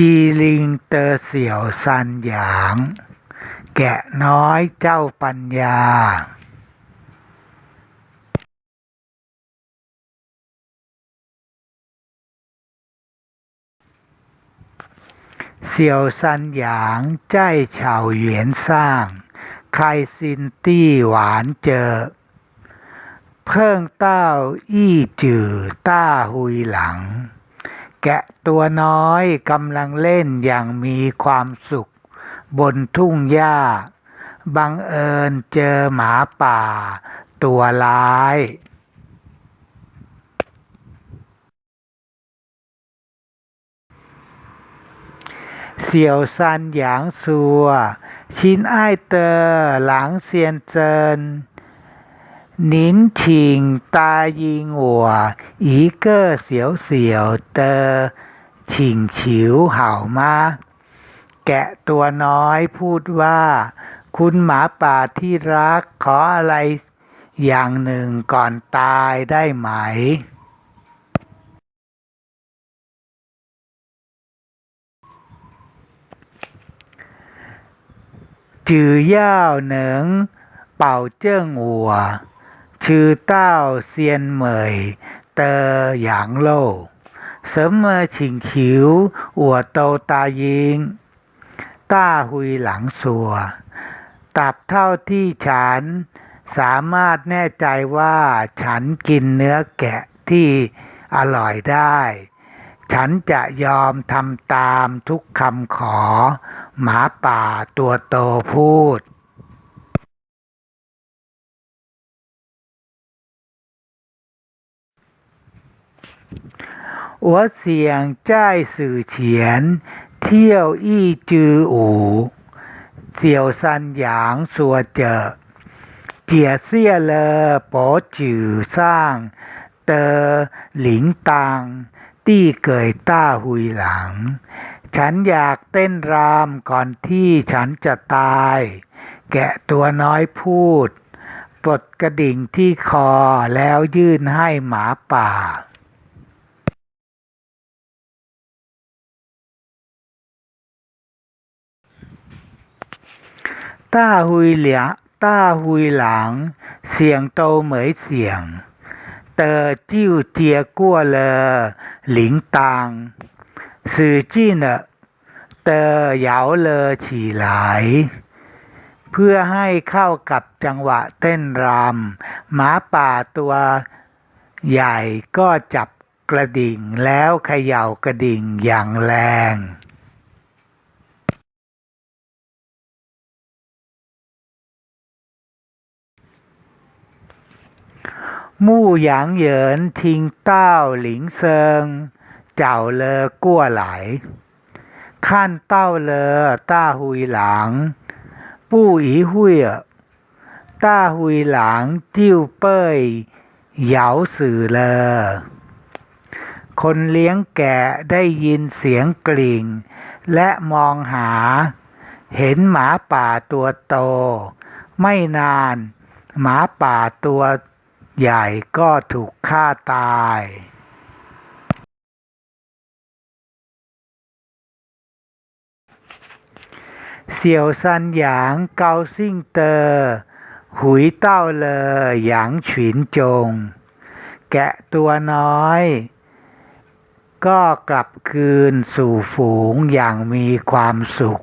จีลิงเตอเสี่ยวซันหยาง แกะน้อยเจ้าปัญญาเสี่ยวซันหยางใจเฉาเหวียนสร้าง ใครซินตี้หวานเจอ เพิ่งเต้าอี้จือต้าหุยหลัง แกะตัวน้อยกำลังเล่นอย่างมีความสุข บนทุ่งหญ้า บังเอิญเจอหมาป่า ตัวร้ายเสี่ยวซันหยางซัว ชินอ้ายเตอหลังเซียนเจิน นินถิงตายิงหัวอีเกอร์เสียวเสียวเตอฉิงฉิวเห่ามาแกะตัวน้อยพูดว่า คุณหมาป่าที่รักขออะไรอย่างหนึ่งก่อนตายได้ไหมจื่อย่าเหนิงเป่าเจิ้งอัว ชื่อเต้าเซียนเหมยเตอหยางโล่เสมเมอชิงคิวอัวโตตายิง ต้าหุยหลังสัว ตับเท่าที่ฉันสามารถแน่ใจว่าฉันกินเนื้อแกะที่อร่อยได้ ฉันจะยอมทำตามทุกคำขอ หมาป่าตัวโตพูด หัวเสียงจ้ายสื่อเฉียน เที่ยวอี้จืออูเสี่ยวซันหยางสัวเจอเจียเสียเลอปอจือสร้าง เตอหลิงตังตี้เกยต้าหุยหลัง ฉันอยากเต้นรำก่อนที่ฉันจะตาย แกะตัวน้อยพูด ปลดกระดิ่งที่คอแล้วยื่นให้หมาป่า ต้าหุยเหลียต้าหุยหลาง เสียงโตเหมยเสียง เตอจิ้วเจียกัวเลอหลิงตางสื่อจี้เนอเตอเหยาเลอฉีหลเพื่อให้เข้ากับจังหวะเต้นรำหมาป่าตัวใหญ่ก็จับกระดิ่งแล้วเขย่ากระดิ่งอย่างแรง ยหลังปู่อีหุยต้าหุยหลังจิ้วเป้ยเหยาสื่อเลอคนเลี้ยงแกะได้ยินเสียงกลิ่ง และมองหา เห็นหมาป่าตัวโต ไม่นาน หมาป่าตัว ใหญ่ก็ถูกฆ่าตายเสี่ยวซันหยางเกาซิ่งเตอ หุยเต้าเลอหยางฉินจง แกะตัวน้อย ก็กลับคืนสู่ฝูงอย่างมีความสุข